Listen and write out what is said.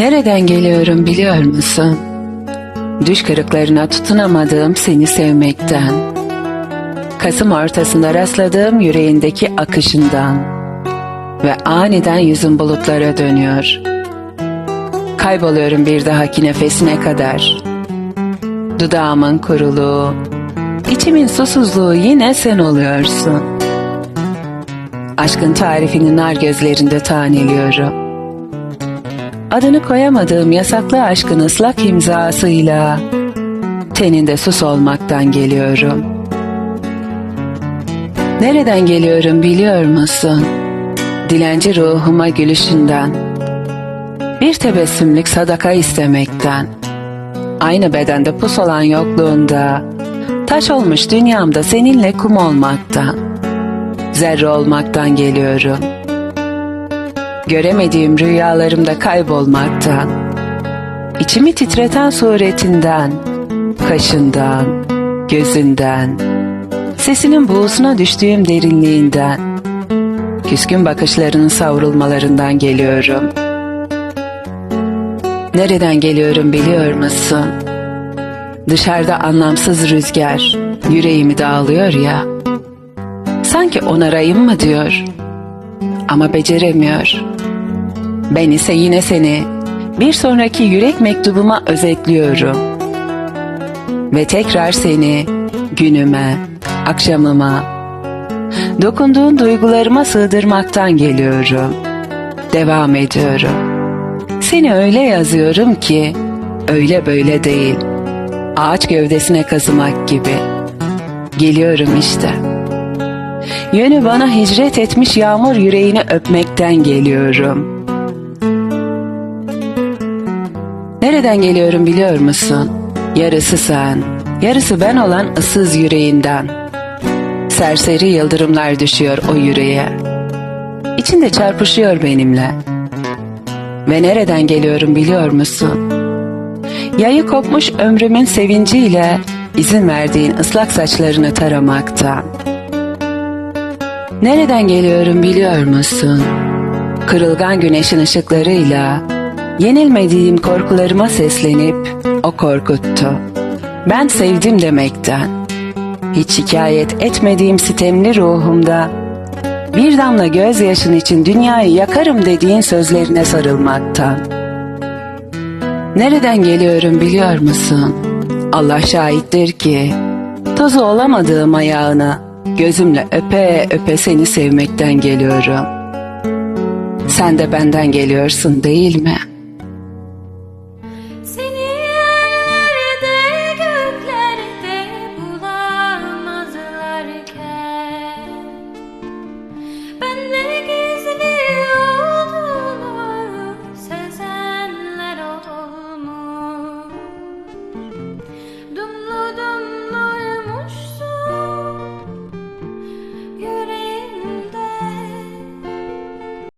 Nereden geliyorum biliyor musun? Düş kırıklarına tutunamadığım seni sevmekten. Kasım ortasında rastladığım yüreğindeki akışından. Ve aniden yüzün bulutlara dönüyor. Kayboluyorum bir dahaki nefesine kadar. Dudağımın kuruluğu, içimin susuzluğu yine sen oluyorsun. Aşkın tarifini nar gözlerinde taneliyorum. Adını koyamadığım yasaklı aşkın ıslak imzasıyla teninde sus olmaktan geliyorum. Nereden geliyorum biliyor musun? Dilenci ruhuma gülüşünden, bir tebessümlük sadaka istemekten, aynı bedende pus olan yokluğunda, taş olmuş dünyamda seninle kum olmaktan, zerre olmaktan geliyorum.'' Göremediğim rüyalarımda kaybolmaktan, içimi titreten suretinden, kaşından, gözünden, sesinin buğusuna düştüğüm derinliğinden, küskün bakışlarının savrulmalarından geliyorum. Nereden geliyorum biliyor musun? Dışarıda anlamsız rüzgar yüreğimi dağılıyor ya. Sanki onarayım mı diyor ama beceremiyor. Ben ise yine seni bir sonraki yürek mektubuma özetliyorum. Ve tekrar seni günüme, akşamıma, dokunduğun duygularıma sığdırmaktan geliyorum. Devam ediyorum. Seni öyle yazıyorum ki öyle böyle değil. Ağaç gövdesine kazımak gibi. Geliyorum işte. Yönü bana hicret etmiş yağmur yüreğini öpmekten geliyorum. Nereden geliyorum biliyor musun? Yarısı sen, yarısı ben olan ıssız yüreğinden. Serseri yıldırımlar düşüyor o yüreğe. İçinde çarpışıyor benimle. Ve nereden geliyorum biliyor musun? Yayı kopmuş ömrümün sevinciyle izin verdiğin ıslak saçlarını taramaktan. Nereden geliyorum biliyor musun? Kırılgan güneşin ışıklarıyla yenilmediğim korkularıma seslenip o korkuttu. Ben sevdim demekten. Hiç şikayet etmediğim sitemli ruhumda bir damla gözyaşın için dünyayı yakarım dediğin sözlerine sarılmaktan. Nereden geliyorum biliyor musun? Allah şahittir ki tozu olamadığım ayağını gözümle öpe öpe seni sevmekten geliyorum. Sen de benden geliyorsun değil mi? Seni